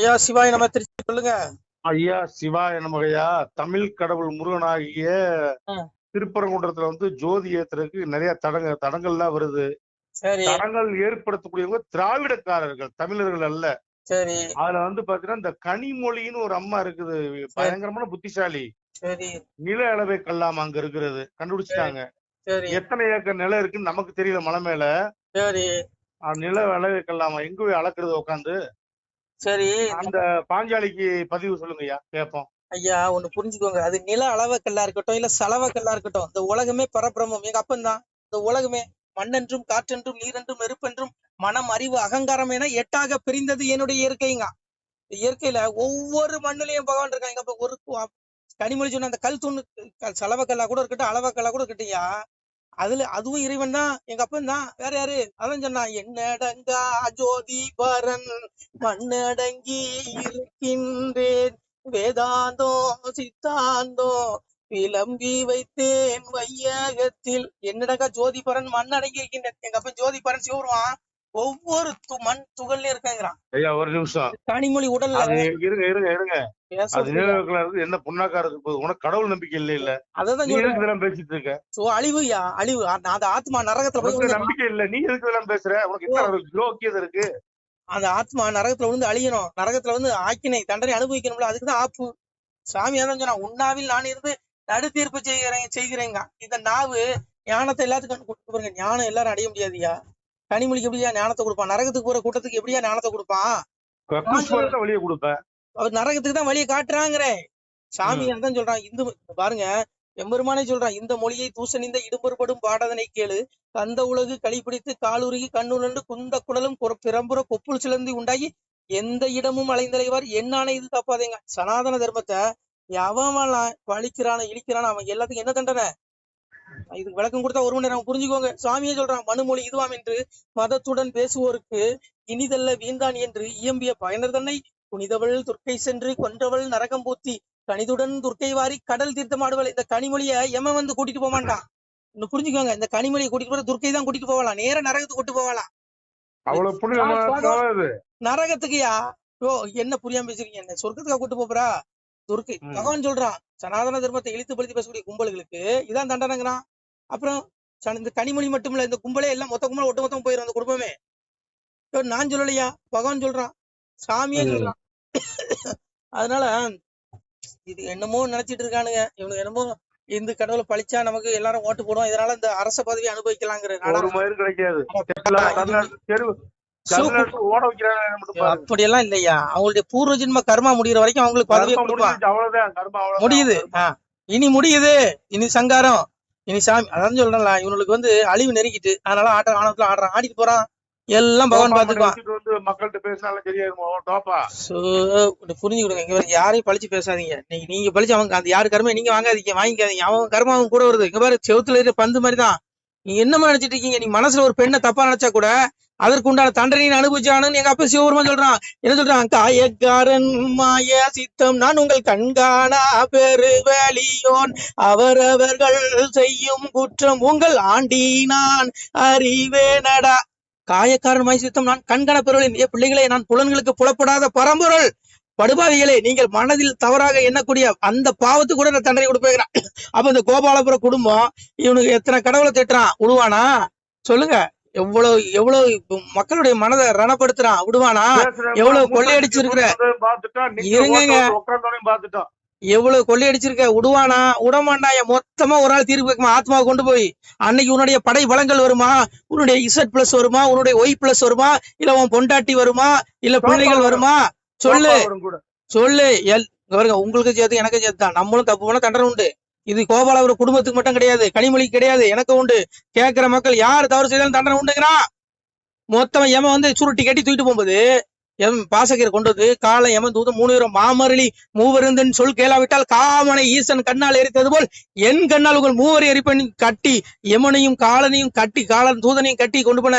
ஐயா சிவாய் நம்ம திருச்சி சொல்லுங்க. ஐயா சிவாய நமகையா தமிழ் கடவுள் முருகனாகிய. திருப்பரங்குன்றத்துல வந்து ஜோதி ஏத்துறதுக்கு நிறைய தடங்க தடங்கள்லாம் வருது. சரி. தடங்கள் ஏற்படுத்தக்கூடியவங்க திராவிடக்காரர்கள் தமிழர்கள் அல்ல. சரி. அதுல வந்து பாத்தீங்கன்னா இந்த கனிமொழின்னு ஒரு அம்மா இருக்குது பயங்கரமான புத்திசாலி. சரி. நில அளவை கல்லாம் அங்க இருக்கிறது கண்டுபிடிச்சிட்டாங்க. சரி எத்தனை ஏக்கர் நிலம் இருக்குன்னு நமக்கு தெரியல மலை மேல. நில அளவை கல்லாமா எங்க போய் அளக்குறது உட்காந்து சரி. அந்த பாஞ்சாலிக்கு பதிவு சொல்லுங்கய்யா கேட்போம் ஐயா ஒண்ணு புரிஞ்சுக்கோங்க. அது நில அளவக்கல்லா இருக்கட்டும் இல்ல சலவக்கல்லா இருக்கட்டும் இந்த உலகமே பரபிரமம் எங்க அப்பன் தான் இந்த உலகமே மண்ணென்றும் காற்றென்றும் நீரென்றும் நெருப்பென்றும் மனம் அறிவு அகங்காரம் என எட்டாக பிரிந்தது என்னுடைய இயற்கைங்க. இயற்கையில ஒவ்வொரு மண்ணுலயும் பகவான் இருக்காங்க. இப்ப ஒரு கனிமொழி சொன்ன அந்த கல் தூணு க- சலவக்கல்லா கூட இருக்கட்டும் அளவக்கல்லா கூட இருக்கட்டும்யா அதுல அதுவும் இறைவன் தான். எங்க அப்பன் தான். வேற யாரு? அதான் சொன்னான் என்னடங்கா ஜோதி பரன் மண்ணடங்கி இருக்கின்றேன். வேதாந்தோ சித்தாந்தோ விளம்பி வைத்தேன் வையகத்தில். என்னடங்கா ஜோதி பரன் மண்ணடங்கி இருக்கின்றேன்? எங்க அப்பன் ஜோதி பரன் சிவருவான் ஒவ்வொரு மண் துகள்லயும் இருக்காங்கிறான். ஐயா ஒரு நிமிஷம். கனிமொழி உடல்ல அது இருங்க இருங்க இருங்க. அது நிலவுக்குள்ள இருந்து என்ன புண்ணாக்கா இருக்கு போகுது? உனக்கு கடவுள் நம்பிக்கை இல்ல இல்ல. சொல்றேன். எதுக்கு இதெல்லாம் பேசிட்டு இருக்க? சோ அழிவுயா அழிவு. அந்த ஆத்மா நரகத்துல போய். நம்பிக்கை இல்ல. நீ எதுக்கு இதெல்லாம் பேசுற? உனக்கு என்ன யோக்கியதை இருக்கு. அந்த ஆத்மா நரகத்துல விழுந்து அழியணும். நரகத்துல வந்து ஆக்கினை தண்டனை அனுபவிக்கணும்ல அதுக்குதான் ஆப்பு. சாமி அதான் சொன்னா உண்ணாவில் நான் இருந்து நடு தீர்ப்பு செய்கிறேன் செய்கிறேங்க. இந்த நாவு ஞானத்தை எல்லாத்துக்கும் கொடுத்து பாருங்க ஞானம் எல்லாரும் அடைய முடியாதுயா கனிமொழிக்கு எப்படியா ஞானத்தை கொடுப்பான்? நரகத்துக்கு போற கூட்டத்துக்கு எப்படியா ஞானத்தை கொடுப்பான்? தான் வழியை கொடுப்பேன் அவர் நரகத்துக்கு தான் வழியை காட்டுறாங்கிறேன் சாமி அதான் சொல்றான் இந்து பாருங்க எம்பெருமானே சொல்றான் இந்த மொழியை தூசணிந்த இடும்பொருபடும் பாடதனை கேளு. கந்த உலகு களிப்பிடித்து காலுருகி கண்ணுணண்டு குந்த குடலும் பிறம்புற கொப்புள் சிலந்தி உண்டாகி எந்த இடமும் அலைந்தலைவார். என்னான இது தப்பாதேங்க. சனாதன தர்மத்தை எவன் பழிக்கிறானோ இழிக்கிறானோ அவன் எல்லாத்துக்கும் என்ன தண்டனை? இதுக்கு விளக்கம் கொடுத்தா ஒரு மணி நேரம் புரிஞ்சுக்கோங்க. சாமியே சொல்றான் மனுமொழி இதுவாம் என்று மதத்துடன் பேசுவோருக்கு இனிதல்ல வீந்தான் என்று இயம்பிய பயனர் தன்னை புனிதவள் துர்க்கை சென்று கொன்றவள் நரகம் பூத்தி கனிதுடன் துர்க்கை வாரி கடல் தீர்த்தமாடுவள் இந்த கனிமொழிய எமன் வந்து கூட்டிட்டு போக மாட்டான். இன்னும் புரிஞ்சுக்கோங்க இந்த கனிமொழியை கூட்டிட்டு போற துர்க்கை தான் கூட்டிட்டு போகலாம். நேர நரகத்துக்கு கூட்டு போகலாம். நரகத்துக்குயா? ஓ என்ன புரியாம பேசுறீங்க? என்ன சொர்க்கத்துக்கா கூட்டு போறா? துர்க்கை. பகவான் சொல்றான் சனாதன தர்மத்தை இழுத்து பழுத்து பேசக்கூடிய கும்பல்களுக்கு இதான் தண்டனைங்கிறான். அப்புறம் இந்த கனிமொழி மட்டும் இல்ல இந்த கும்பலே எல்லாம் மொத்த கும்பல் ஒட்டு மொத்தம் போயிரும் அந்த குடும்பமே. நான் சொல்லலையா? பகவான் சொல்றான். சாமியே. சொல்றான். அதனால இது என்னமோ நினைச்சிட்டு இருக்கானுங்க. இவனுக்கு என்னமோ இந்து கடவுளை பழிச்சா நமக்கு எல்லாரும் ஓட்டு போடுவோம். இதனால இந்த அரச பதவி அனுபவிக்கலாங்கிற பாரு. அப்படியெல்லாம் இல்லையா? அவங்களுடைய பூர்வ ஜென்ம கர்மா முடியிற வரைக்கும் அவங்களுக்கு அவ்வளவுதான். முடியுது. இனி முடியுது. இனி சங்காரம். இனி சாமி அதான் சொல்றேன்ல இவனுக்கு வந்து அழிவு நெருங்கிட்டு அதனால ஆட்ட ஆணவத்துல ஆடுறான் ஆடிட்டு போறான். எல்லாம் பகவான் பாத்துக்குவான் மக்கள்கிட்ட பேசினாலும் சரியாயிருமோ டோப்பா சோ புரிஞ்சுக்கிடுங்க. இங்க யாரையும் பழிச்சு பேசாதீங்க. நீங்க நீங்க பழிச்சு அவங்க அந்த யாரு கருமை நீங்க வாங்காதீங்க. வாங்கிக்காதீங்க. அவன் கர்மம் அவன் கூட வருது. இங்க பாரு செவுத்துல இருக்கிற பந்து மாதிரி தான் நீங்க என்னமா நினைச்சிட்டு இருக்கீங்க? நீ மனசுல ஒரு பெண்ணை தப்பா நினைச்சா கூட அதற்கு உண்டான தண்டனையை அனுபவிச்சானு எங்க அப்பா சிவபெருமா சொல்றான். என்ன சொல்றான்? காயக்காரன் மாய சித்தம் நான் உங்கள் கண்காணா பெருவெளியோன். அவரவர்கள் செய்யும் குற்றம் உங்கள் ஆண்டி நான் அறிவேனடா. காயக்காரன் மாய சித்தம் நான் கண்காண பெருவழி ஏ பிள்ளைகளே நான் புலன்களுக்கு புலப்படாத பரம்பொருள். படுபாவிகளே நீங்கள் மனதில் தவறாக எண்ணக்கூடிய அந்த பாவத்துக்கு கூட நான் தண்டனை கொடுப்பேங்கிறான் அப்ப இந்த கோபாலபுர குடும்பம் இவனுக்கு எத்தனை கடவுளை திட்டுறான் விடுவானா சொல்லுங்க. எவ்வளவு எவ்வளவு மக்களுடைய மனதை ரணப்படுத்துறான். விடுவானா எவ்வளவு கொள்ளையடிச்சிருக்கிற? பார்த்துட்டோம். எவ்வளவு கொள்ளையடிச்சிருக்க? விடுவானா விடமாட்டான் மொத்தமா ஒரு நாள் தீர்ப்பு வைக்குமா ஆத்மாவை கொண்டு போய். அன்னைக்கு உன்னுடைய படை பலங்கள் வருமா? உன்னுடைய இசட் பிளஸ் வருமா? உன்னுடைய ஒய் பிளஸ் வருமா? இல்ல உன் பொண்டாட்டி வருமா? இல்ல பிள்ளைகள் வருமா? சொல்லு. சொல்லு. எல் பாருங்க உங்களுக்கு சேர்த்து எனக்கு சேர்த்து தான். நம்மளும் தப்பு பண்ண தண்டனை உண்டு. இது கோபாலபுர குடும்பத்துக்கு மட்டும் கிடையாது கனிமொழிக்கு கிடையாது எனக்கு உண்டு. கேட்கிற மக்கள் யார் தவறு செய்தாலும் தண்டனை உண்டுங்கிறான் மொத்தம் எமன் வந்து சுருட்டி கட்டி தூக்கிட்டு போகும்போது எம் பாசகரை கொண்டு வந்து காலை எமன் தூதம் மூணு பேரும் மாமரளி மூவருந்தன் சொல் கேளாவிட்டால் காமனை ஈசன் கண்ணால் எரித்தது போல் என் கண்ணால் உங்கள் மூவரை எரிப்பெண் கட்டி யமனையும் காலனையும் கட்டி காலன் தூதனையும் கட்டி கொண்டு போன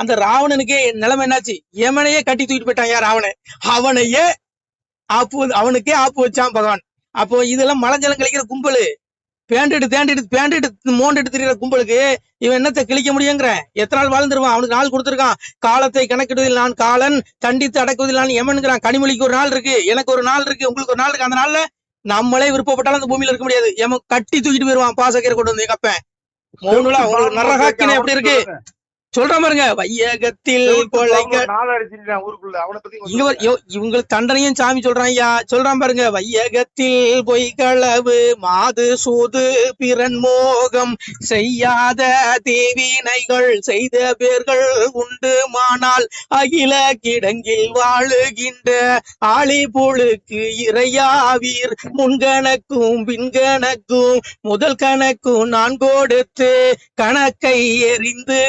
அந்த ராவணனுக்கே நிலைமை என்னாச்சு? யமனையே கட்டி தூக்கிட்டு போயிட்டான் ராவணன். அவனையே ஆப்பு அவனுக்கே ஆப்பு வச்சான் பகவான். அப்போ இதெல்லாம் மலஞ்சலம் கழிக்கிற கும்பலு. பேண்டிட்டு தேண்டிட்டு பேண்டிட்டு மோண்டிட்டு திரியிற கும்பலுக்கு இவன் என்னத்தை கிழிக்க முடியுங்கிறேன்? எத்தனை நாள் வாழ்ந்துருவான்? அவனுக்கு நாள் கொடுத்துருக்கான். காலத்தை கணக்கிடுவதில் நான் காலன் தண்டித்து அடக்குவதில் நான் எமனுங்கிறான் கனிமொழிக்கு ஒரு நாள் இருக்கு எனக்கு ஒரு நாள் இருக்கு உங்களுக்கு ஒரு நாள் இருக்கு. அந்த நாள்ல நம்மளே விருப்பப்பட்டாலும் அந்த பூமியில இருக்க முடியாது. எமன் கட்டி தூக்கிட்டு போயிருவான் பாசக்கீரை கொண்டு வந்து எங்க அப்பன் மௌனுலா உங்களுக்கு நரகாக்கினை எப்படி இருக்கு? சொல்றேன் பாருங்க வையகத்தில் இவங்களுக்கு தண்டனையும் சாமி சொல்றான் ஐயா. சொல்றான் பாருங்க வையகத்தில் பொய்களவு மாது சூது பிறன் மோகம். செய்யாத தீவினைகள் செய்த பேர்கள் உண்டு மானால். அகில கிடங்கில் வாழுகின்ற ஆளி புழுக்கு இறையாவீர் முன்கணக்கும் பின்கணக்கும் முதல் கணக்கும் நான் கொடுத்து கணக்கை எறிந்து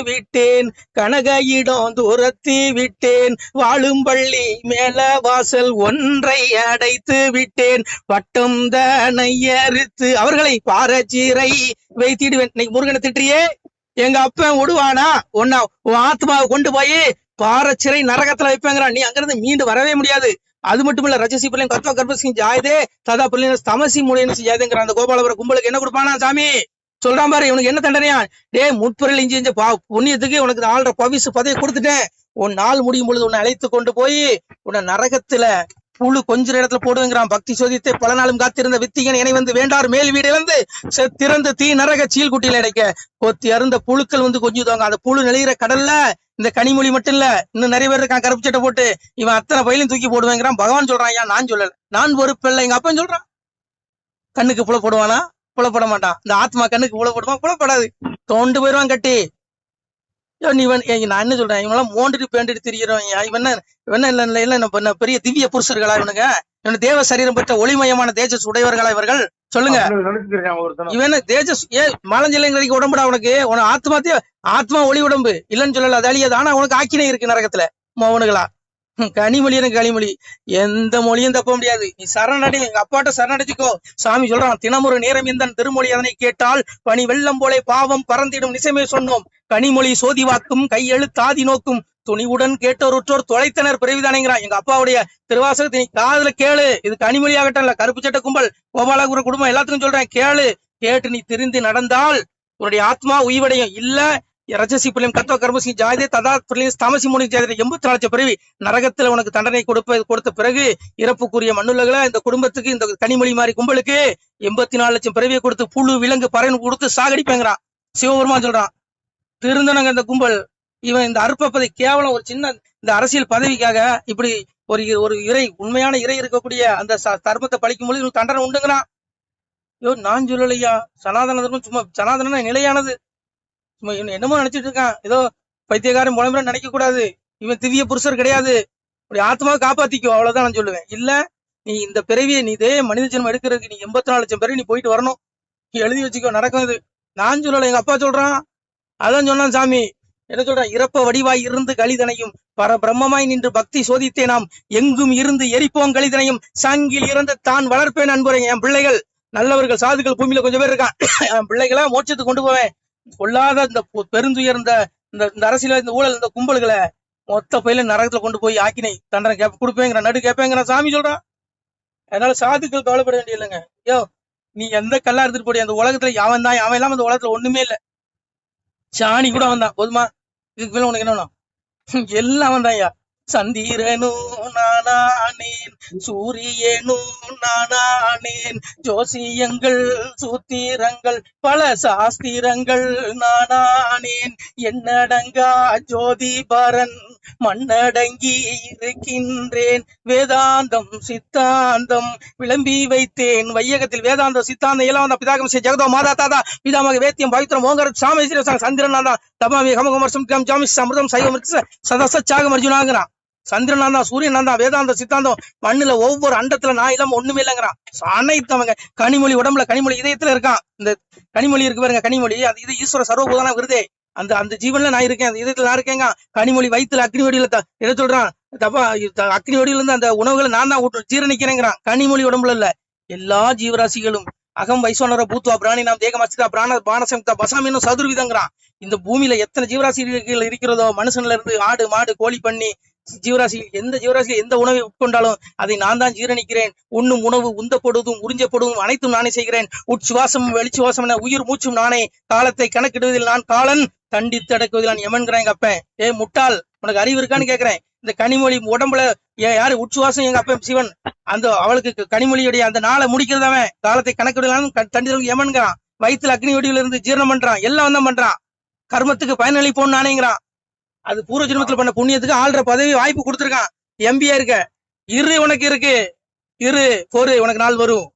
விட்டேன் கனகையிடம் துரத்தி விட்டேன் வாழும் பள்ளி மேல வாசல் ஒன்றை அடைத்து விட்டேன் வட்டம் தனை அறுத்து அவர்களை பாரச்சீரை வைத்திடுவேன். இன்னைக்கு முருகனை திட்டியே எங்க அப்பன் விடுவானா ஒன்னா உன் ஆத்மாவை கொண்டு போய் பாரச்சிறை நரகத்துல வைப்பேங்கிறான். நீ அங்கிருந்து மீண்டு வரவே முடியாது. அது மட்டும் இல்ல ரஜசி பிள்ளைங்க கத்தோ கர்ப்பசிங் ஜாயதே ததா பிள்ளைங்க தமசி மூலியம் ஜாயதேங்கிற அந்த கோபாலபுர கும்பலுக்கு என்ன கொடுப்பானா சாமி? சொல்றான் பாரு இவனுக்கு என்ன தண்டனையா? டே முற்பொருள் இஞ்சி இஞ்ச பா புண்ணியத்துக்கு உனக்கு ஆள்ற பவிசு பதவி கொடுத்துட்டேன். உன் நாள் முடியும் பொழுது உன்னை அழைத்து கொண்டு போய் உன்னை நரகத்துல புழு கொஞ்ச இடத்துல போடுங்கிறான் பக்தி சோதித்து பல நாளும் காத்திருந்த வித்திகன் இணை வந்து வேண்டார் மேல் வீடு இழந்து திறந்த தீ நரக சீல்குட்டியில இடைக்க கொத்தி அருந்த புழுக்கள் வந்து கொஞ்சுதாங்க அந்த புழு நெளிகிற கடல்ல இந்த கனிமொழி மட்டும் இல்ல இன்னும் நிறைய பேர் இருக்கான் கருப்பு சட்டை போட்டு இவன் அத்தனை பயிலும் தூக்கி போடுவேங்கிறான். பகவான் சொல்றான் ஐயா நான் சொல்லல. நான் பொறுப்பில்லை எங்க அப்பன் சொல்றான். கண்ணுக்கு புல போடுவானா? புலப்பட மாட்டான் இந்த ஆத்மா கண்ணுக்கு புலப்படுமா? புலப்படாது. தோண்டு போயிருவான் கட்டி. நீ இவன் நான் என்ன சொல்றேன்? இவனெல்லாம் மோண்டுட்டு பேண்டுட்டு திரிகிறவன் இவன் இவன் என்ன இல்ல இல்ல என்ன பெரிய திவ்ய புருஷர்களா இவனுங்க? இவன் தேவ சரீரம் பெற்ற ஒளிமயமான தேஜஸ் உடையவர்களா இவர்கள்? சொல்லுங்க. இவன் தேஜஸ் ஏ மலஞ்சலைங்கிறதுக்கு உடம்புடா உனக்கு? உன ஆத்மாத்திய ஆத்மா ஒளி உடம்பு. இல்லைன்னு சொல்லல அது அழியாது. ஆனா உனக்கு ஆக்கினை இருக்கு நரகத்துல மோவனுகளா ஹம், கனிமொழி எனக்கு களிமொழி எந்த மொழியும் தப்ப முடியாது. நீ சரணடை எங்க அப்பாட்ட சரணடைச்சுக்கோ. சாமி சொல்றான் தினமொரு நேரம் எந்தன் திருமொழி அதனை கேட்டால் பனி வெள்ளம் போலே பாவம் பறந்திடும் நிசமே சொன்னோம். கனிமொழி சோதி வாக்கும் கையெழுத்தாதி நோக்கும். துணிவுடன் கேட்டோர் உற்றோர் தொலைத்தனர் பிறவிதானேங்கிறான் எங்க அப்பாவுடைய திருவாசகத்தை நீ காதுல கேளு. இது கனிமொழி ஆகட்டும் இல்ல கருப்பு சட்ட கும்பல் கோபாலகுர குடும்பம் எல்லாத்துக்கும் சொல்றேன். கேளு. கேட்டு நீ திரிந்து நடந்தால் உன்னுடைய ஆத்மா உய்வடையும். இல்ல ரஜசி பிள்ளையும் கத்தோ கர்மசி ஜாதே ததா பிள்ளையும் தாமசி மூணு ஜாதே எண்பத்தி நாலு லட்சம் பிறவி நரகத்துல உனக்கு தண்டனை கொடுப்ப கொடுத்த பிறகு இறப்புக்குரிய மண்ணுலகளை இந்த குடும்பத்துக்கு இந்த கனிமொழி மாதிரி கும்பலுக்கு எண்பத்தி நாலு லட்சம் பிறவியை கொடுத்து புழு விலங்கு பறவை கொடுத்து சாகடிப்பேங்கிறான். சிவபெருமான் சொல்றான் திருந்தனங்க இந்த கும்பல் இவன் இந்த அற்பப்பதை கேவலம் ஒரு சின்ன இந்த அரசியல் பதவிக்காக இப்படி ஒரு ஒரு இறை உண்மையான இறை இருக்கக்கூடிய அந்த தர்மத்தை பழிக்கும் பொழுது இவனுக்கு தண்டனை உண்டுங்கிறான். ஐயோ நான் சொல்லலையா? சனாதன தர்மம் சும்மா சனாதன நிலையானது. இவன் என்னமோ நினைச்சிட்டு இருக்கான். ஏதோ பைத்தியக்காரன் முழம்புற நினைக்க கூடாது. இவன் திவ்ய புருஷர் கிடையாது. இப்படி ஆத்மா காப்பாத்திக்கோ அவ்வளவுதான் நான் சொல்லுவேன். இல்ல நீ இந்த பிறவியை நீ இதே மனித ஜென்மம் எடுக்கிறதுக்கு நீ எண்பத்தி நாலு லட்சம் பேர் நீ போயிட்டு வரணும். நீ எழுதி வச்சுக்கோ நடக்கும் இது. நான் சொல்லல எங்க அப்பா சொல்றான். அதான் சொன்னான் சாமி. என்ன சொல்றான்? இறப்ப வடிவாய் இருந்து கழிதனையும் பர பிரம்மமாய் நின்று பக்தி சோதித்தே நாம். எங்கும் இருந்து எரிப்போம் கழிதனையும் சங்கில் இருந்து தான் வளர்ப்பேன் அன்புரை என் பிள்ளைகள். நல்லவர்கள் சாதுக்கள் பூமியில கொஞ்சம் பேர் இருக்கான். என் பிள்ளைகளை மோட்சத்துக்கு கொண்டு போவேன். கொள்ளாத இந்த பொ- பெருந்துயர்ந்த இந்த இந்த அரசியல் இந்த ஊழல் இந்த கும்பல்களை மொத்த பயில நரகத்துல கொண்டு போய் ஆக்கினை தண்டனை கேப்ப கொடுப்பேங்கிற நடு கேப்பேங்கிற சாமி சொல்றான் அதனால சாதுக்கள் கவலைப்பட வேண்டிய இல்லைங்க ஐயோ நீ எந்த கல்லா எடுத்துட்டு போடி அந்த உலகத்துல அவன் தான்? அவன் இல்லாம இந்த உலகத்துல ஒண்ணுமே இல்ல. சாணி கூட அவன் தான். போதுமா? இதுக்கு மேல உனக்கு என்ன வேணும்? எல்லாம் அவன் தான் ஐயா. சந்திரனோ நானானேன் சூரியனோ நானானேன் ஜோசியங்கள் சூத்திரங்கள் பல சாஸ்திரங்கள் நானானேன். என்னடங்கா ஜோதிபரன் மண்ணடங்கி இருக்கின்றேன். வேதாந்தம் சித்தாந்தம் விளம்பி வைத்தேன். வையகத்தில் வேதாந்தம் சித்தாந்தம் எல்லாம் வந்த பிதாகம் ஸ்ரீ ஜெகதோ மாதா தாதா பிதாமக வேத்தியம் பவித்திரம் ஓங்கர சாமி ஸ்ரீ சந்திரன் தான் தபாமி ஹமகம் கம் ஜாமி சமிருதம் சைவம் சதச சாகம் அர்ஜுனாங்கிறான் சந்திரனா தான் சூரியன் தான் வேதாந்த சித்தாந்தம் மண்ணுல ஒவ்வொரு அண்டத்துல நான் இல்லாம ஒண்ணுமே இல்லைங்கிறான். அனைத்தவங்க கனிமொழி உடம்புல கனிமொழி இதயத்துல இருக்கான். இந்த கனிமொழி இருக்கு பாருங்க கனிமொழி. அது இது ஈஸ்வர சர்வபூதான விருதே. அந்த அந்த ஜீவன்ல நான் இருக்கேன் அந்த இதயத்துல நான் இருக்கேங்க. கனிமொழி வயித்துல அக்னி வடியில எதை சொல்றான்? தப்பா அக்னி வடியில இருந்து அந்த உணவுகளை நான் தான் ஜீரணிக்கிறேங்கிறான். கனிமொழி உடம்புல இல்ல. எல்லா ஜீவராசிகளும் அகம் வைசோனர பூத்வா பிராணி நாம் தேகமாச்சிதா பிராண பானசம்தா பசாமின்னு சதுர்விதங்கிறான். இந்த பூமியில எத்தனை ஜீவராசிகள் இருக்கிறதோ மனுஷன்ல இருந்து ஆடு மாடு கோழி பண்ணி ஜீவராசிகள் எந்த ஜீவராசிகள் எந்த உணவை உட்கொண்டாலும் அதை நான் தான் ஜீரணிக்கிறேன். உண்ணும் உணவு உந்தப்படுவதும் உறிஞ்சப்படுவதும் அனைத்தும் நானே செய்கிறேன். உச்சுவாசம் வெளிச்சுவாசம் என உயிர் மூச்சும் நானே காலத்தை கணக்கிடுவதில் நான் காலன். தண்டித்து அடக்குவதில் நான் எமன்கிறேன் எங்க அப்ப. ஏ முட்டாள் உனக்கு அறிவு இருக்கான்னு கேக்குறேன். இந்த கனிமொழி உடம்புல யாரு உட்சுவாசம் எங்க அப்பன் சிவன்? அந்த அவளுக்கு கனிமொழியுடைய அந்த நாளை முடிக்கிறதவன் காலத்தை கணக்கிடலாம் தண்டிதல் எமன்கிறான். வயிற்றுல அக்னி வெடியில இருந்து ஜீரணம் பண்றான். எல்லாம் தான் பண்றான். கர்மத்துக்கு பயனளிப்போம் நானேங்கிறான். அது பூர்வ ஜென்மத்துல பண்ண புண்ணியத்துக்கு ஆள்ற பதவி வாய்ப்பு கொடுத்துருக்கான். எம்பியா இருக்க. இரு உனக்கு இருக்கு. இரு பொறு உனக்கு நாள் வரும்.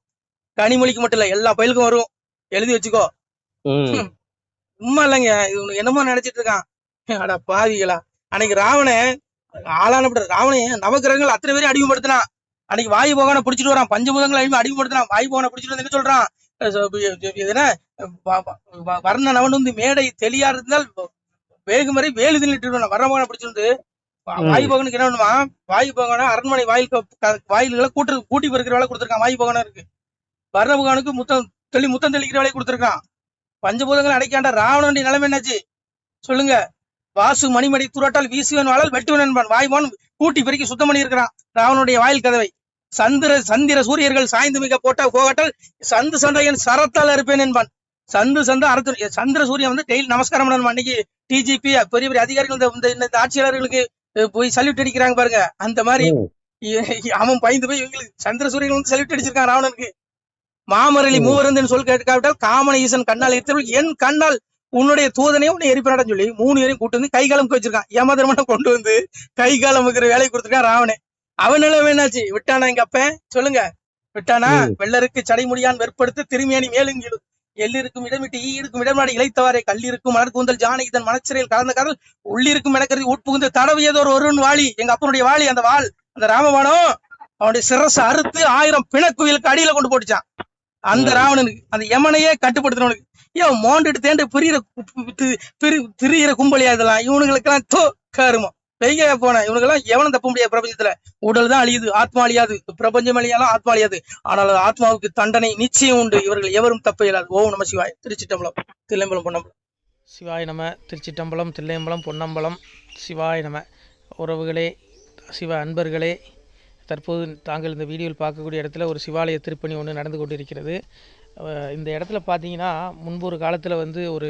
கனிமொழிக்கு மட்டும் இல்ல எல்லா பயலுக்கும் வரும். எழுதி வச்சுக்கோ. சும்மா இல்லைங்க இது என்னமோ நினைச்சிட்டு இருக்கான். அட பாவிகளா. அன்னைக்கு ராவணன் ஆளானப்பட்ட ராவணன் நவகிரகங்கள் அத்தனை பேரையும் அடிமைப்படுத்தினான். அன்னைக்கு வாயு பகவானை பிடிச்சிட்டு வரான். பஞ்சபூதங்களை அடிமை அடிமைப்படுத்தினான். வாயு பகவானை பிடிச்சிட்டு வந்து என்ன சொல்றான்? என்ன? வர்ண நவன் வந்து மேடை தெளியா இருந்தால் வேகும் வரை வேலு தின்னுட்டு வர்ண பகவானை பிடிச்சிட்டு வந்து. வா- ம். வாயு பகவானுக்கு என்ன பண்ணுமா வாயு பகவான அரண்மனை வாயில் வாயில்களை கூட்டு கூட்டி பெருக்கிற வேலை கொடுத்துருக்கான் வாயு பகவானுக்கு வர்ண பகவானுக்கு முத்தம் தெளி முத்தம் தெளிக்கிற வேலையை கொடுத்துருக்கான். பஞ்சபூதங்கள் அடைக்காண்ட ராவணனுடைய நிலைமை என்னாச்சு? சொல்லுங்க. வாசு மணிமணி துரட்டால் வீசுவன் வாழல் வெட்டுவன் என்பான். வாய்வான் கூட்டி பெருக்கி சுத்தம் பண்ணி இருக்கிறான் ராவனுடைய வாயில் கதவை. சந்திர சந்திர சூரியர்கள் சாய்ந்து மிக போட்ட போகட்டல் சந்து சந்தையன் சரத்தால் இருப்பேன் என்பான். சந்து சந்த அறுத்து சந்திர சூரியன் வந்து டெய்லி நமஸ்காரம் பண்ணணும். அன்னைக்கு டிஜிபி பெரிய பெரிய அதிகாரிகள் இந்த- இந்த ஆட்சியாளர்களுக்கு போய் சல்யூட் அடிக்கிறாங்க பாருங்க. அந்த மாதிரி அவன் பயந்து போய் இவங்களுக்கு சந்திர சூரியன் வந்து சல்யூட் அடிச்சிருக்கான் ராவணனுக்கு. மாமரளி. மூவருந்தன் சொல் கேட்காவிட்டால் காமன ஈசன் கண்ணால் எரித்தவள் என் கண்ணால் உன்னுடைய தூதனே உன்னை எரிப்பினாடன்னு சொல்லி மூணு பேரையும் கூட்டு வந்து கைகாலமுக்கு வச்சிருக்கான் ஏமாதிரமான கொண்டு வந்து கைகாலமுக்கிற வேலையை கொடுத்துருக்கான் ராவணே அவன் நிலைமை என்னாச்சு? விட்டானா எங்க அப்பன்? சொல்லுங்க. விட்டானா. வெள்ளருக்கு சடைமுடியான் வெற்படுத்த திரும்பியானி மேலுங்கிடு எல்லிருக்கும் இடமிட்டு ஈ இருக்கும் இடமாடி இளைத்தவாறே கல்லிருக்கும் மலர் கூந்தல் ஜானகி தன் மனச்சிறையில் கலந்த காதல் உள்ளிருக்கும் எனக்கருதி உட்புகுந்து தடவியதோர் ஒருவன் வாளி எங்க அப்பனுடைய வாளி அந்த வாள் அந்த ராமபாணம் அவனுடைய சிரச அறுத்து ஆயிரம் பிணக்குவியலுக்கு அடியில கொண்டு போட்டுச்சான். அந்த. ராவணனுக்கு அந்த யமனையே கட்டுப்படுத்தினவனுக்கு ஏன் மோண்டுட்டு தேண்டு பிரியிற திரியிற கும்பலியா இதெல்லாம்? இவனுங்களுக்கெல்லாம் தோ கருமம். பெரிய போன இவனுக்கெல்லாம் எவனும் தப்ப முடியாது பிரபஞ்சத்துல. உடல் தான் அழியுது ஆத்மா அழியாது. பிரபஞ்சம் அழியாலும் ஆத்மா அழியாது. ஆனால் ஆத்மாவுக்கு தண்டனை நிச்சயம் உண்டு. இவர்கள் எவரும் தப்ப இயலாது ஓம் நம சிவாய். திருச்சிட்டம்பலம் தில்லைம்பலம் பொன்னம்பலம். சிவாய் நம திருச்சிட்டம்பலம் தில்லையம்பலம் பொன்னம்பலம். சிவாய் நம. உறவுகளே சிவ அன்பர்களே தற்போது தாங்கள் இந்த வீடியோவில் பார்க்கக்கூடிய இடத்துல ஒரு சிவாலய திருப்பணி ஒன்று நடந்து கொண்டிருக்கிறது. இந்த இடத்துல பார்த்தீங்கன்னா முன்பு ஒரு காலத்தில் வந்து ஒரு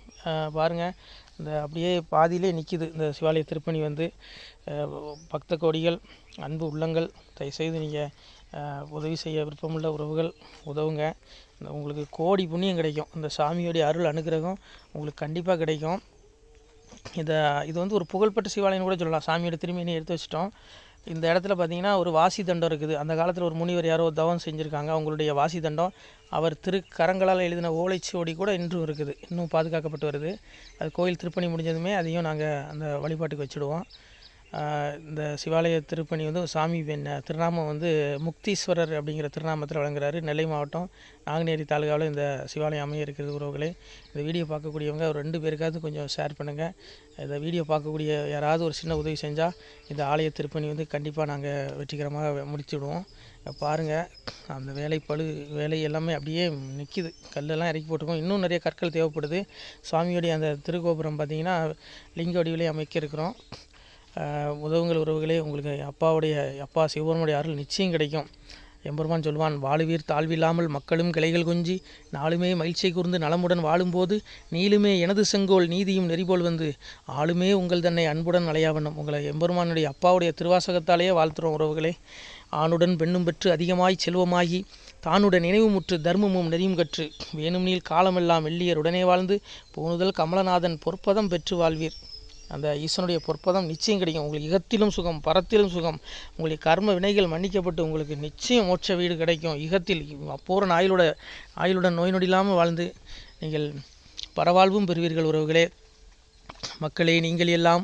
பாருங்கள் இந்த அப்படியே பாதியிலே நிற்கிது இந்த சிவாலய திருப்பணி வந்து பக்த கோடிகள் அன்பு உள்ளங்கள் தயவுசெய்து நீங்கள் உதவி செய்ய விருப்பமுள்ள உறவுகள் உதவுங்க. இந்த உங்களுக்கு கோடி புண்ணியம் கிடைக்கும். இந்த சாமியோடைய அருள் அனுகிரகம் உங்களுக்கு கண்டிப்பாக கிடைக்கும். இதை இது வந்து ஒரு புகழ்பெற்ற சிவாலயம் கூட சொல்லலாம். சாமியோட திரும்பினி எடுத்து வச்சிட்டோம். இந்த இடத்துல பார்த்தீங்கன்னா ஒரு வாசி தண்டம் இருக்குது. அந்த காலத்தில் ஒரு முனிவர் யாரோ தவம் செஞ்சுருக்காங்க. அவங்களுடைய வாசி தண்டம் அவர் திருக்கரங்களால் எழுதின ஓலைச்சுவடி கூட இன்றும் இருக்குது. இன்னும் பாதுகாக்கப்பட்டு வருது. அது கோயில் திருப்பணி முடிஞ்சதுமே அதையும் நாங்கள் அந்த வழிபாட்டுக்கு வச்சுடுவோம். இந்த சிவாலய திருப்பணி வந்து சாமி என்ன திருநாமம் வந்து முக்தீஸ்வரர் அப்படிங்கிற திருநாமத்தில் வழங்குறாரு. நெல்லை மாவட்டம் நாங்குநேரி தாலுகாவில் இந்த சிவாலயம் அமைய இருக்கிறது உறவுகளே. இந்த வீடியோ பார்க்கக்கூடியவங்க ஒரு ரெண்டு பேருக்காவது கொஞ்சம் ஷேர் பண்ணுங்கள் இந்த வீடியோ பார்க்கக்கூடிய யாராவது ஒரு சின்ன உதவி செஞ்சால் இந்த ஆலய திருப்பணி வந்து கண்டிப்பாக நாங்கள் வெற்றிகரமாக முடிச்சுடுவோம். பாருங்கள் அந்த வேலை பழு வேலை எல்லாமே அப்படியே நிற்கிது கல்லெல்லாம் இறக்கி போட்டிருக்கோம். இன்னும் நிறைய கற்கள் தேவைப்படுது. சுவாமியோடைய அந்த திருக்கோபுரம் பார்த்திங்கன்னா லிங்க வடிவிலே அமைக்க இருக்கிறோம். உதவுங்கள் உறவுகளே உங்களுக்கு அப்பாவுடைய அப்பா சிவபெருமனுடைய அருள் நிச்சயம் கிடைக்கும். எம்பெருமான் சொல்வான் வாழுவீர் தாழ்வில்லாமல் மக்களும் கிளைகள் கொஞ்சி நாளுமே மகிழ்ச்சியை கூர்ந்து நலமுடன் வாழும்போது நீளுமே எனது செங்கோல் நீதியும் நெறிபோல் வந்து ஆளுமே உங்கள் தன்னை அன்புடன் அலையாவண்ணம் உங்களை எம்பெருமானுடைய அப்பாவுடைய திருவாசகத்தாலேயே வாழ்த்துறோம் உறவுகளே. ஆணுடன் பெண்ணும் பெற்று அதிகமாய் செல்வமாகி தானுடன் நினைவுமுற்று தர்மமும் நெறியும் கற்று வேணும்னில் காலமெல்லாம் வெள்ளியருடனே வாழ்ந்து போனுதல் கமலநாதன் பொற்பதம் பெற்று வாழ்வீர். அந்த ஈசனுடைய பொற்பதம் நிச்சயம் கிடைக்கும். உங்களுக்கு இகத்திலும் சுகம் பரத்திலும் சுகம் உங்களுடைய கர்ம வினைகள் மன்னிக்கப்பட்டு உங்களுக்கு நிச்சயம் மோட்ச வீடு கிடைக்கும். இகத்தில் அப்போரன் ஆயுளோட ஆயுளுடன் நோய் நொடி இல்லாமல் வாழ்ந்து நீங்கள் பரவாழ்வும் பெறுவீர்கள் உறவுகளே. மக்களே நீங்கள் எல்லாம்